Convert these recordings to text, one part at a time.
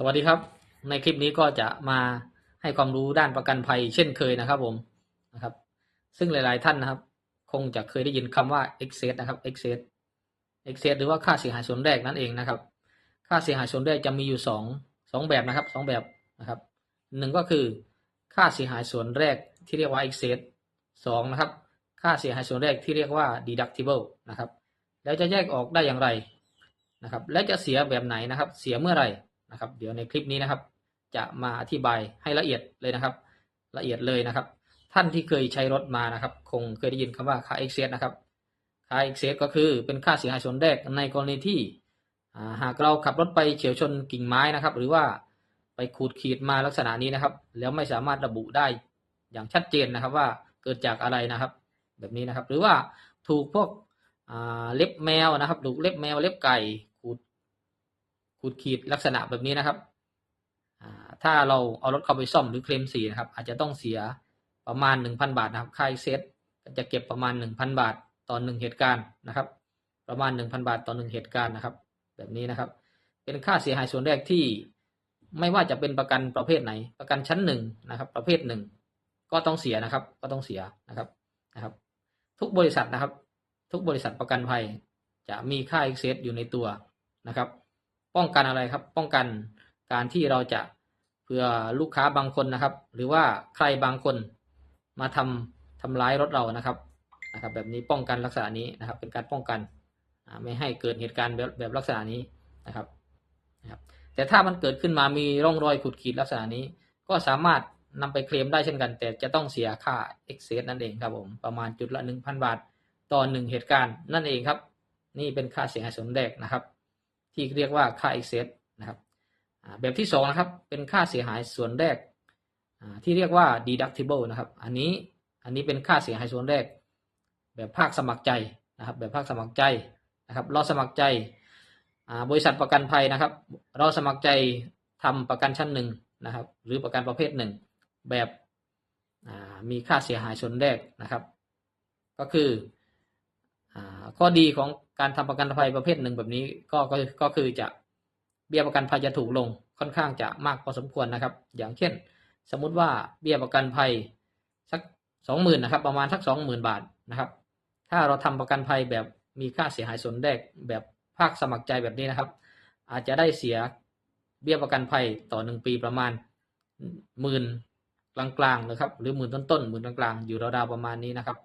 สวัสดีครับ ในคลิปนี้ก็จะมาให้ความรู้ด้านประกันภัย เช่นเคยนะครับผมนะครับ ซึ่งหลาย ๆ ท่านนะครับ คงจะเคยได้ยินคำว่า excess นะครับ excess excess หรือว่าค่าเสียหายส่วนแรกนั่นเองนะครับ ค่าเสียหายส่วนแรกจะมีอยู่สองสองแบบนะครับสองแบบนะครับหนึ่งก็คือค่าเสียหายส่วนแรกที่เรียกว่า excess สองนะครับ ค่าเสียหายส่วนแรกที่เรียกว่า deductible นะครับ แล้วจะแยกออกได้อย่างไรนะครับ และจะเสียแบบไหนนะครับ เสียเมื่อไหร่ นะครับ เดี๋ยวในคลิปนี้นะครับ จะมาอธิบายให้ละเอียดเลยนะครับ ละเอียดเลยนะครับ ท่านที่เคยใช้รถมานะครับ คงเคยได้ยินคำว่าค่า excess นะครับค่า excess ก็คือเป็นค่าเสียหายส่วนแรกในกรณีที่หากเราขับรถไปเฉียวชนกิ่งไม้นะครับ หรือว่าไปขูดขีดมาลักษณะนี้นะครับ แล้วไม่สามารถระบุได้อย่างชัดเจนนะครับว่าเกิดจากอะไรนะครับ แบบนี้นะครับ หรือว่าถูกพวกเล็บแมวนะครับถูกเล็บแมวเล็บไก่ ขูดขีดลักษณะแบบนี้นะครับ ถ้าเราเอารถเข้าไปซ่อมหรือเคลมสีนะครับ อาจจะต้องเสียประมาณหนึ่งพันบาทนะครับ ค่าเซตจะเก็บประมาณหนึ่งพันบาทต่อหนึ่งเหตุการณ์นะครับ ประมาณหนึ่งพันบาทต่อหนึ่งเหตุการณ์นะครับ แบบนี้นะครับ เป็นค่าเสียหายส่วนแรกที่ไม่ว่าจะเป็นประกันประเภทไหน ประกันชั้นหนึ่งนะครับ ประเภทหนึ่งก็ต้องเสียนะครับ ก็ต้องเสียนะครับนะครับ ทุกบริษัทนะครับ ทุกบริษัทประกันภัยจะมีค่า excess อยู่ในตัวนะครับ ป้องกันอะไรครับ ป้องกันการที่เราจะเผื่อลูกค้าบางคนนะครับ หรือว่าใครบางคนมาทำทำร้ายรถเรานะครับนะครับ แบบนี้ป้องกันลักษณะนี้นะครับ เป็นการป้องกันไม่ให้เกิดเหตุการณ์แบบแบบลักษณะนี้นะครับนะครับ แต่ถ้ามันเกิดขึ้นมามีร่องรอยขูดขีดลักษณะนี้ ก็สามารถนำไปเคลมได้เช่นกัน แต่จะต้องเสียค่า excess นั่นเองครับผมประมาณจุดละหนึ่งพันบาท ต่อหนึ่งเหตุการณ์นั่นเองครับ นี่เป็นค่าเสียหายส่วนแรกนะครับ ที่เรียกว่าค่า excess นะครับแบบที่สองนะครับเป็นค่าเสียหายส่วนแรกที่เรียกว่า deductible นะครับอันนี้อันนี้เป็นค่าเสียหายส่วนแรก แบบภาคสมัครใจนะครับแบบภาคสมัครใจนะครับเราสมัครใจบริษัทประกันภัยนะครับ เราสมัครใจทำประกันชั้นหนึ่งนะครับ หรือประกันประเภทหนึ่งแบบมีค่าเสียหายส่วนแรกนะครับ ก็คือ ข้อดีของการทำประกันภัยประเภทหนึ่งแบบนี้ก็ก็ก็คือจะเบี้ยประกันภัยจะถูกลงค่อนข้างจะมากพอสมควรนะครับ อย่างเช่น สมมุติว่าเบี้ยประกันภัยสักสองหมื่นนะครับ ประมาณสักสองหมื่นบาทนะครับ ถ้าเราทำประกันภัยแบบมีค่าเสียหายส่วนแรกแบบภาคสมัครใจแบบนี้นะครับ อาจจะได้เสียเบี้ยประกันภัยต่อหนึ่งปีประมาณหมื่นกลางๆนะครับ หรือหมื่นต้นๆหมื่นกลางๆอยู่ราวๆประมาณนี้นะครับ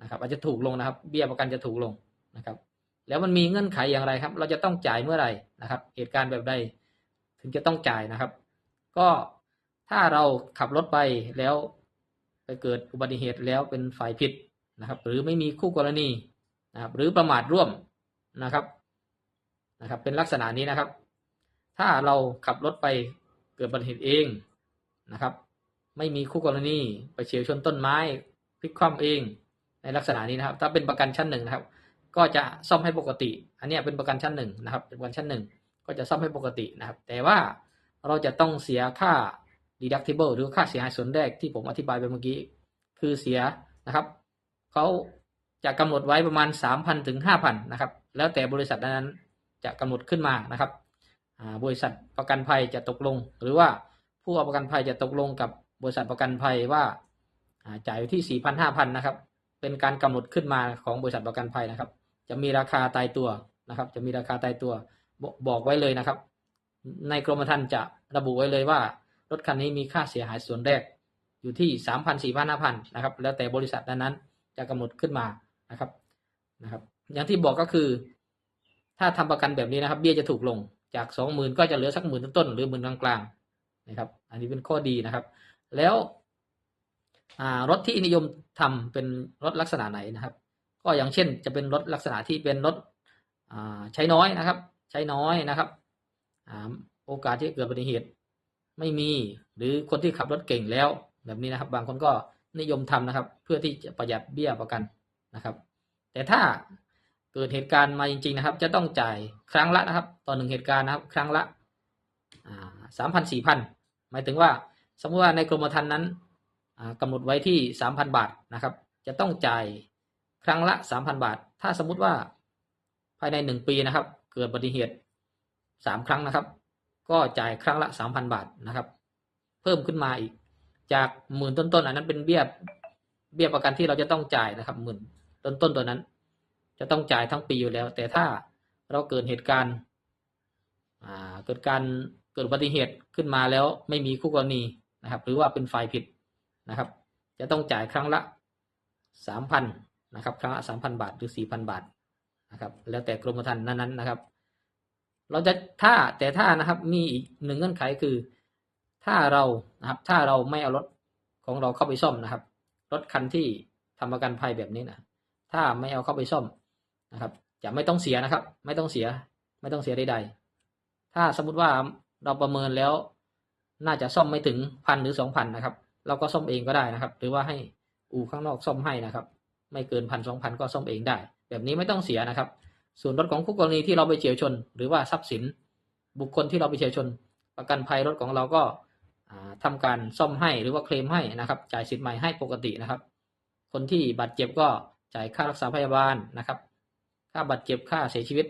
นะครับ อาจจะถูกลงนะครับ เบี้ยประกันจะถูกลงนะครับ แล้วมันมีเงื่อนไขอย่างไรครับ เราจะต้องจ่ายเมื่อไหร่นะครับ เหตุการณ์แบบใด ถึงจะต้องจ่ายนะครับ ก็ถ้าเราขับรถไปแล้วไปเกิดอุบัติเหตุแล้วเป็นฝ่ายผิดนะครับ หรือไม่มีคู่กรณีนะครับ หรือประมาทร่วมนะครับนะครับ เป็นลักษณะนี้นะครับ ถ้าเราขับรถไปเกิดอุบัติเหตุเองนะครับ ไม่มีคู่กรณีไปเฉียวชนต้นไม้พลิกคว่ำเอง ในลักษณะนี้นะครับ ถ้าเป็นประกันชั้นหนึ่งนะครับ ก็จะซ่อมให้ปกติ อันนี้เป็นประกันชั้นหนึ่งนะครับ เป็นประกันชั้นหนึ่งก็จะซ่อมให้ปกตินะครับ แต่ว่าเราจะต้องเสียค่า deductible หรือค่าเสียหายส่วนแรกที่ผมอธิบายไปเมื่อกี้ คือเสียนะครับเขาจะกำหนดไว้ประมาณ 3,000 ถึง 5,000 นะครับ แล้วแต่บริษัทนั้นจะกำหนดขึ้นมานะครับ บริษัทประกันภัยจะตกลง หรือว่าผู้เอาประกันภัยจะตกลงกับบริษัทประกันภัยว่าอ่าจ่ายอยู่ที่ 4,000 5,000 นะครับ เป็นการกำหนดขึ้นมาของบริษัทประกันภัยนะครับ จะมีราคาตายตัวนะครับ จะมีราคาตายตัวบอกไว้เลยนะครับ ในกรมธรรม์จะระบุไว้เลยว่า รถคันนี้มีค่าเสียหายส่วนแรก อยู่ที่สามพันสี่พันห้าพันนะครับ แล้วแต่บริษัทนั้นๆจะกำหนดขึ้นมานะครับนะครับ อย่างที่บอกก็คือ ถ้าทำประกันแบบนี้นะครับ เบี้ยจะถูกลงจากสองหมื่นก็จะเหลือสักหมื่นต้นๆหรือหมื่นกลางๆนะครับ อันนี้เป็นข้อดีนะครับ แล้ว รถที่นิยมทำเป็นรถลักษณะไหนนะครับ ก็อย่างเช่นจะเป็นรถลักษณะที่เป็นรถใช้น้อยนะครับ ใช้น้อยนะครับอโอกาสที่เกิดอุบัติเหตุไม่มีหรือคนที่ขับรถเก่งแล้วแบบนี้นะครับ บางคนก็นิยมทำนะครับ เพื่อที่จะประหยัดเบี้ยประกันนะครับ แต่ถ้าเกิดเหตุการณ์มาจริง ๆนะครับ จะต้องจ่ายครั้งละนะครับ ต่อหนึ่งเหตุการณ์นะครับ ครั้งละสามพันสี่พันหมายถึงว่า สมมติว่าในกรมธรรม์นั้น กำหนดไว้ที่สามพันบาทนะครับ จะต้องจ่ายครั้งละสามพันบาท ถ้าสมมุติว่าภายในหนึ่งปีนะครับ เกิดอุบัติเหตุสามครั้งนะครับ ก็จ่ายครั้งละสามพันบาทนะครับ เพิ่มขึ้นมาอีก จากหมื่นต้นๆอันนั้นเป็นเบี้ยเบี้ยประกันที่เราจะต้องจ่ายนะครับหมื่นต้นๆตัวนั้น จะต้องจ่ายทั้งปีอยู่แล้ว แต่ถ้าเราเกิดเหตุการณ์เกิดการเกิดอุบัติเหตุขึ้นมาแล้วไม่มีคู่กรณีนะครับ หรือว่าเป็นฝ่ายผิด นะครับ จะต้องจ่ายครั้งละสามพันนะครับครั้งละสามพันบาทหรือสี่พันบาทนะครับ แล้วแต่กรมธรรม์นั้นๆนะครับ เราจะถ้าแต่ถ้านะครับมีอีกหนึ่งเงื่อนไขคือ ถ้าเรานะครับถ้าเราไม่เอารถของเราเข้าไปซ่อมนะครับ รถคันที่ทำประกันภัยแบบนี้นะถ้าไม่เอาเข้าไปซ่อมนะครับ จะไม่ต้องเสียนะครับ ไม่ต้องเสียไม่ต้องเสียใดๆถ้าสมมติว่าเราประเมินแล้วน่าจะซ่อมไม่ถึงพันหรือสองพันนะครับ เราก็ซ่อมเองก็ได้นะครับ หรือว่าให้อู่ข้างนอกซ่อมให้นะครับ ไม่เกินพันสองพันก็ซ่อมเองได้ แบบนี้ไม่ต้องเสียนะครับ ส่วนรถของคู่กรณีที่เราไปเฉียวชน หรือว่าทรัพย์สิน บุคคลที่เราไปเฉียวชน ประกันภัยรถของเราก็อ่าทำการซ่อมให้หรือว่าเคลมให้นะครับ จ่ายสิทธิ์ใหม่ให้ปกตินะครับ คนที่บาดเจ็บก็จ่ายค่ารักษาพยาบาลนะครับ ค่าบาดเจ็บค่าเสียชีวิต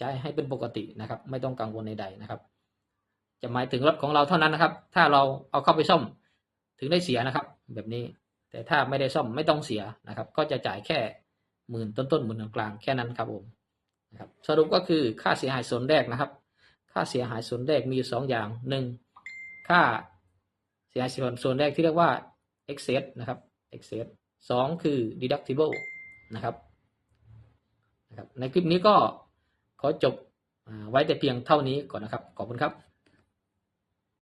จ่ายให้เป็นปกตินะครับ ไม่ต้องกังวลใดๆนะครับ จะหมายถึงรถของเราเท่านั้นนะครับ ถ้าเราเอาเข้าไปซ่อม ถึงได้เสียนะครับ แบบนี้ แต่ถ้าไม่ได้ซ่อมไม่ต้องเสียนะครับ ก็จะจ่ายแค่หมื่นต้นๆหมื่นกลางๆแค่นั้นครับผมนะครับสรุปก็คือค่าเสียหายส่วนแรกนะครับ ค่าเสียหายส่วนแรกมีอยู่สองอย่างหนึ่งค่าเสียหายส่วนส่วนแรกที่เรียกว่า excess นะครับ excess สองคือ deductible นะครับนะครับ ในคลิปนี้ก็ขอจบไว้แต่เพียงเท่านี้ก่อนนะครับ ขอบคุณครับ